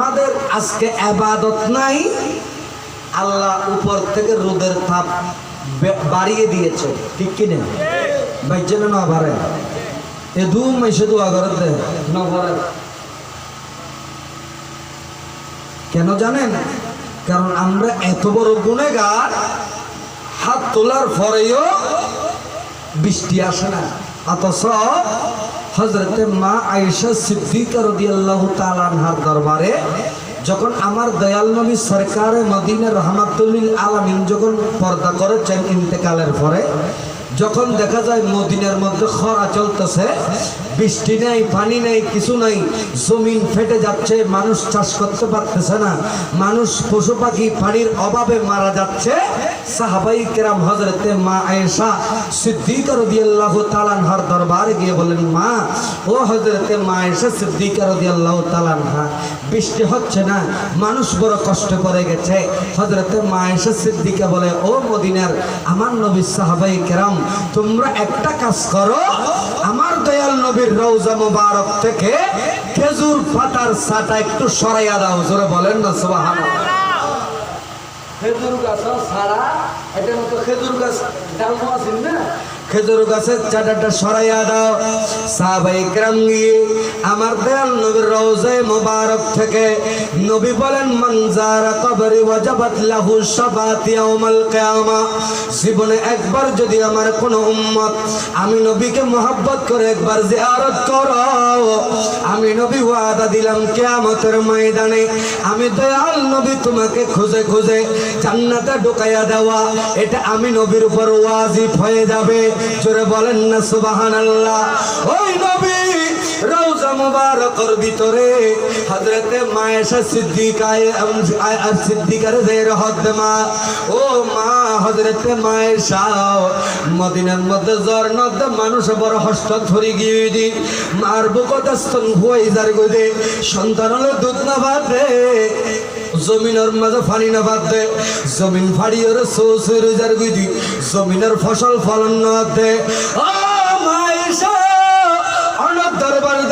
আমাদের আজকে আবাদত নাই, আল্লাহ উপর থেকে রোদের তাপ বাড়িয়ে দিয়েছে। ঠিক কিনা? বাইজেন না বাড়ে এ দু মাইসে দু আগরতে না কেন জানেন? কারণ আমরা এত বড় গুণেগার, হাত তোলার পরেও বৃষ্টি আসে না। অথচ হজরতে মা আয়েশা সিদ্দিকা রদিয়াল্লাহু তালানহার দরবারে যখন আমার দয়াল নবী সরকারে মদিনা রহমাতুল্লিল আলামিন যখন পর্দা করেছেন ইন্তেকালের পরে যখন দেখা যায় মদিনার মধ্যে খরা চলতেছে, বৃষ্টি নেই, পানি নেই, কিছু নাই, জমিন ফেটে যাচ্ছে, মানুষ চাষ করতে পারতেছে না, মানুষ পশু পাখি পানির অভাবে মারা যাচ্ছে। সাহাবাই কেরাম হজরতে মা আয়েশা সিদ্দিকা রাদিয়াল্লাহু তাআলা আনহার দরবারে গিয়ে বলেন, মা, ও হজরতে মা আয়েশা সিদ্দিকা রাদিয়াল্লাহু তাআলা আনহা, বৃষ্টি হচ্ছে না, মানুষ বড় কষ্ট করে গেছে। হজরতে মা আয়েশা সিদ্দিকা বলে, ও মদিনার আমার নবী সাহাবাই কেরাম তোমরা একটা কাজ করো, আমার দয়াল নবীর রৌজা মুবারক থেকে খেজুর পাতার সাটা একটু সরাইয়া দাও, জোরে বলেন না সবাহ খেজুর গাছ সারা এটার মতো খেজুর গাছ ডাল আছে না? খেজুর গাছের চাটাটা সরাইয়া দাও। সাহাবাই গ্রাম গিয়ে আমার দয়াল নবীর রওজায় মোবারক থেকে নবী বলেন মনজারা কবরি ওয়াজাবাত লাহু শাফাত ইয়াউমাল কিয়ামা। জীবনে একবার যদি আমার কোন উম্মত আমি নবীকে মোহাব্বত করে একবার জিয়ারত করো, আমি নবী ওয়াদা দিলাম কিয়ামতের ময়দানে, আমি দয়াল নবী তোমাকে খুঁজে খুঁজে জান্নাতে ঢুকাইয়া দেওয়া, এটা আমি নবীর উপর ওয়াজিব হয়ে যাবে। জোরে বলেন না, সুবহানাল্লাহ। ওই নবী, রওজা মুবারকর ভিতরে হযরতে মায়েশা সিদ্দিকায়ে আর সিদ্দিকার জের হদ মা ও মা, হযরতে মায়েশা, মদিনার মধ্যে জ্বর নদ মানুষ বড় হস্ত ধরি গিয়ে দি, মার বুকটা স্তন হুয়াই যার গদে সন্তান হলে দুধ না বাদে জমিনের মাঝে ফানি না বাদ দে। জমিন ফাড়িয়ে সৌসুর জার গুদি জমিনের ফসল ফলন না দে।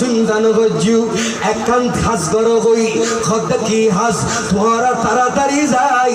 চিন্তা একখান খাস গড় হই খদ্দ কি হাস? তোরা তাড়াতাড়ি যাই।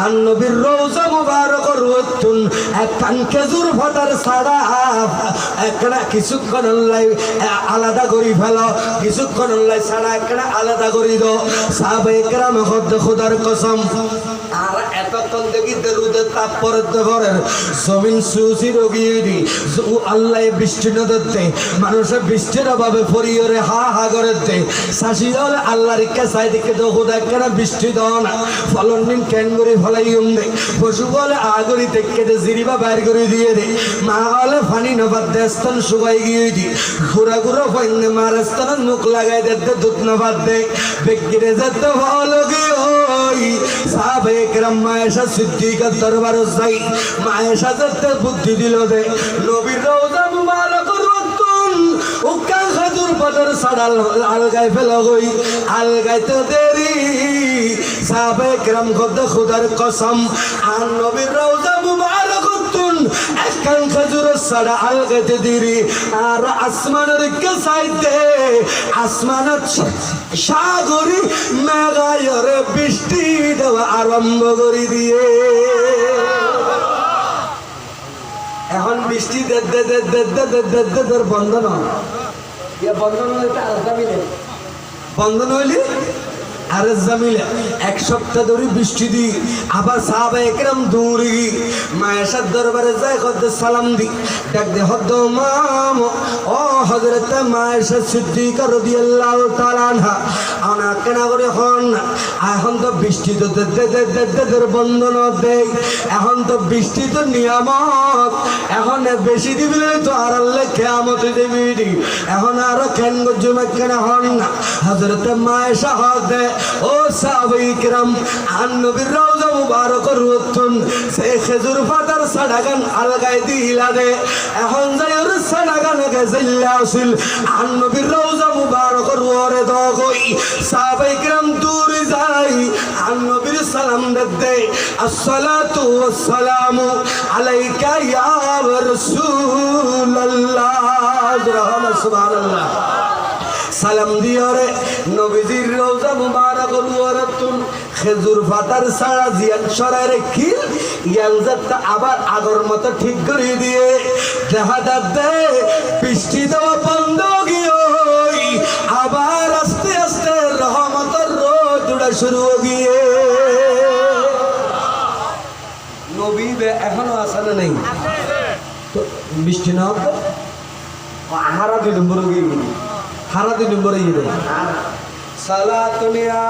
আর নবীর রোজা মুবারক রতুন একখান খেজুর ফটার ছাড়া একখানা কিছুক্ষণ লাই আলাদা করি ফেল। কিছুক্ষণ লাই ছাড়া একখানা আলাদা করি দো সাহাবে কেরাম খদ্দ খুদার কসম। আর এতক্ষণ দেখি রোদের তাপ পড়তে ঘরের জমিন সুসি রোগী আল্লাহ বৃষ্টি নদতে মানুষের বৃষ্টির অভাবে পরিয়রে হা হা করে দে। শাসি হলে আল্লাহর ইচ্ছা চাই দিকে তো খুদা কেন বৃষ্টি দাও না? ফলন নিন, কেন করে ফলাই দে। পশু বলে আগরি থেকে দে জিরিবা বাইর করে দিয়ে দে। মা হলে ফানি নবাদ দেস্তন শুকাই গিয়ে দি। ঘুরা ঘুরা ফাইনে মার স্তন মুখ লাগাই দে দে দুধ নবাদ দে। বেগিরে যেতে ভালো গিয়ে সাহাবে একরাম মায়েশা সিদ্দিকার দরবার যাই। মায়েশা যাতে বুদ্ধি দিল দে, নবীর রওজা মুবারক রতন। উকা খাজুর বদর সাড়াল আলগাই ফেল গই। আলগাইতে দেরি। সাহাবে একরাম খোদা খুদার কসম। আর নবীর রওজা মুবারক একখান খাজুরের সাড়া আলগাইতে দেরি আর আসমানের কে সাইতে আসমানের সাগরি মেঘায়রে বৃষ্টি দেওয়া আরম্ভ করে দিয়ে এখন বৃষ্টি দে দে দে দে দে এক সপ্তাহ ধরে বৃষ্টি দি, আবার দরবারে সালাম দি। মাম কেনা এখন তো বৃষ্টি তো বন্ধন দেই। এখন তো বৃষ্টি তো নিয়ামত। এখন বেশি দিবি তো আর কেয়ামত দিবি এখন আরও কেন জমে কেনা হন হজরত মায়েশা হদে ও সাহাবাই কিরাম আন রওজা মুবারক রুতুন সে খেজুর ফাটার সাডাগান আলগাই দিলা এখন যাই ওর সাডাগান গেছিলা আসিল। আন নবীর রওজা মুবারক রুরে দগই। সাহাবাই কিরাম দূর যাই আন নবীর সালাম সালাম দিয়রে নবীজির খেজুর সারা জিয়ান খিল। ইয়ান আবার আগর মতো ঠিক করে দিয়ে। দেখা দে, বৃষ্টি বৃষ্টি না হতো হারা দুই নম্বর হারা দুই নম্বরে গিয়ে সালা সালাতুনিয়া